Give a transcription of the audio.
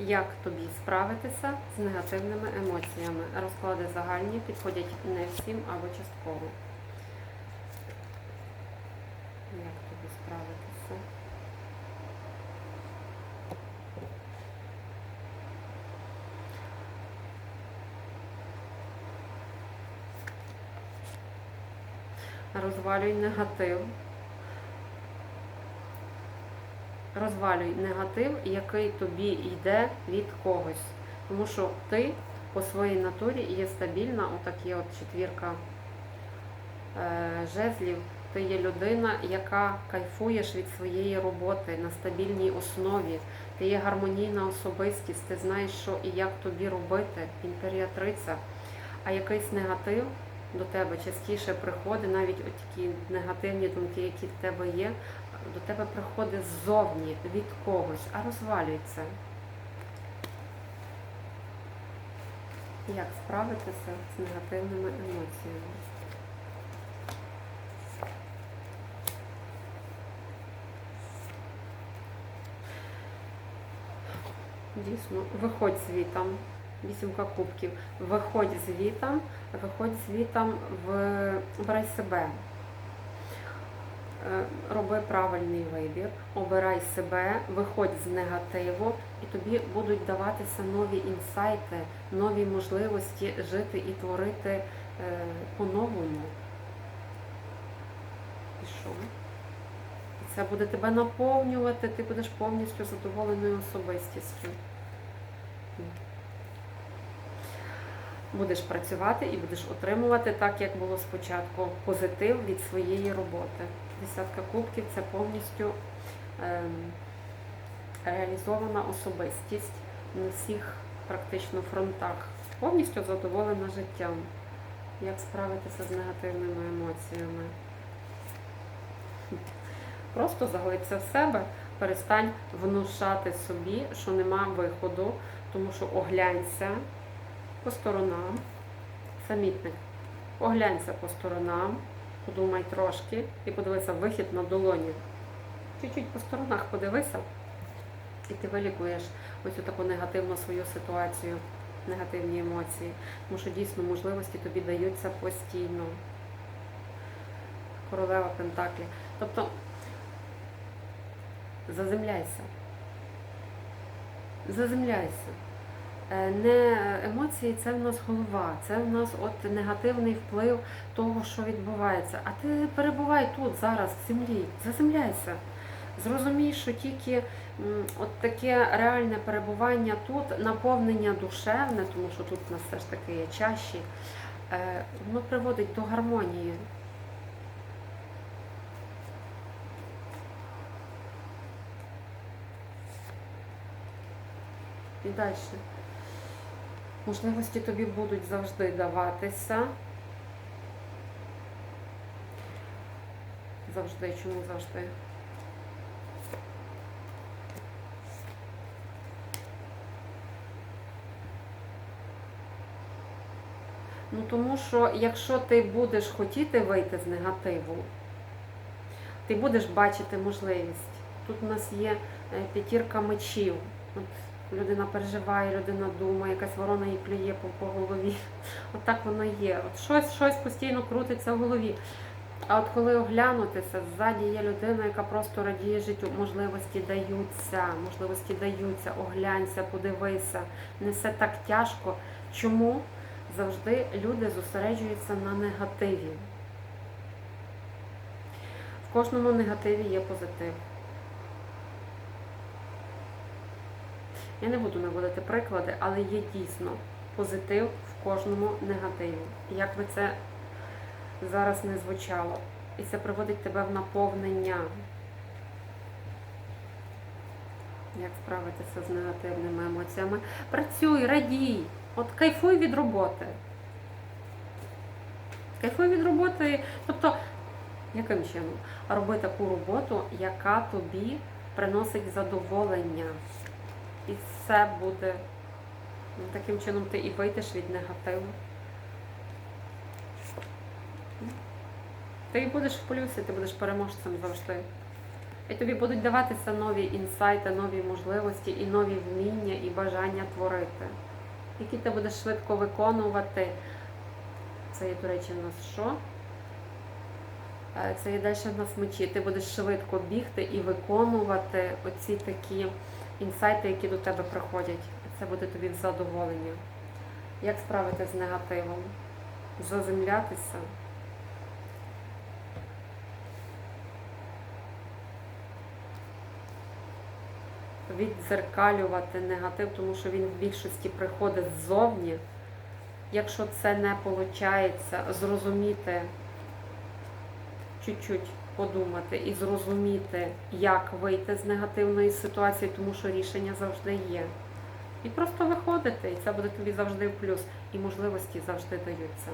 Як тобі справитися з негативними емоціями? Розклади загальні підходять не всім або частково. Як тобі справитися? Розвалюй негатив. Розвалюй негатив, який тобі йде від когось. Тому що ти по своїй натурі є стабільна, отак є от четвірка е, жезлів. Ти є людина, яка кайфуєш від своєї роботи на стабільній основі. Ти є гармонійна особистість, ти знаєш, що і як тобі робити, імперіатриця. А якийсь негатив до тебе частіше приходить, навіть такі негативні думки, які в тебе є, до тебе приходить ззовні від когось, а розвалюється. Як справитися з негативними емоціями? Дійсно, виходь звітом. Вісімка кубків. Виходь звітом, виходь звітом в обирай себе. Е, Роби правильний вибір, обирай себе, виходь з негативу, і тобі будуть даватися нові інсайти, нові можливості жити і творити е, по-новому. І що? Це буде тебе наповнювати, ти будеш повністю задоволеною особистістю. Будеш працювати і будеш отримувати так, як було спочатку, позитив від своєї роботи. Десятка кубків це повністю ем, реалізована особистість на всіх практично фронтах. Повністю задоволена життям. Як справитися з негативними емоціями? Просто заглибся в себе, перестань внушати собі, що нема виходу, тому що оглянься по сторонам, самітник, оглянься по сторонам, подумай трошки і подивися вихід на долоні. Чуть-чуть по сторонах подивися, і ти вилікуєш оцю таку негативну свою ситуацію, негативні емоції. Тому що дійсно можливості тобі даються постійно. Королева Пентаклі. Тобто заземляйся. Заземляйся. Е, Не емоції, це в нас голова, це в нас от негативний вплив того, що відбувається. А ти перебувай тут зараз, в землі, заземляйся. Зрозумій, що тільки от таке реальне перебування тут, наповнення душевне, тому що тут у нас все ж таки є чаші, е, воно приводить до гармонії. І далі. Можливості тобі будуть завжди даватися. Завжди, чому завжди? Ну тому що якщо ти будеш хотіти вийти з негативу, ти будеш бачити можливість. Тут у нас є е, п'ятірка мечів. От людина переживає, людина думає, якась ворона їй клює по, по голові. От так воно є. От щось, щось постійно крутиться в голові. А от коли оглянутися, ззаді є людина, яка просто радіє життю. Можливості даються, можливості даються, оглянься, подивися. Не все так тяжко. Чому завжди люди зосереджуються на негативі? В кожному негативі є позитив. Я не буду наводити приклади, але є дійсно позитив в кожному негативі. Як би це зараз не звучало. І це приводить тебе в наповнення. Як справитися з негативними емоціями? Працюй, радій, от кайфуй від роботи. Кайфуй від роботи. Тобто, яким чином? Роби таку роботу, яка тобі приносить задоволення. Все буде. Таким чином ти і вийдеш від негативу. Ти будеш в плюсі, ти будеш переможцем завжди. І тобі будуть даватися нові інсайти, нові можливості і нові вміння і бажання творити, які ти будеш швидко виконувати. Це є, до речі, в нас що? Е, Це є далі в нас мечі. Ти будеш швидко бігти і виконувати оці такі інсайти, які до тебе приходять. Це буде тобі задоволення. Як справитися з негативом? Заземлятися. Віддзеркалювати негатив, тому що він в більшості приходить ззовні. Якщо це не виходить, зрозуміти, чуть-чуть подумати і зрозуміти, як вийти з негативної ситуації, тому що рішення завжди є. І просто виходити, і це буде тобі завжди в плюс. І можливості завжди даються.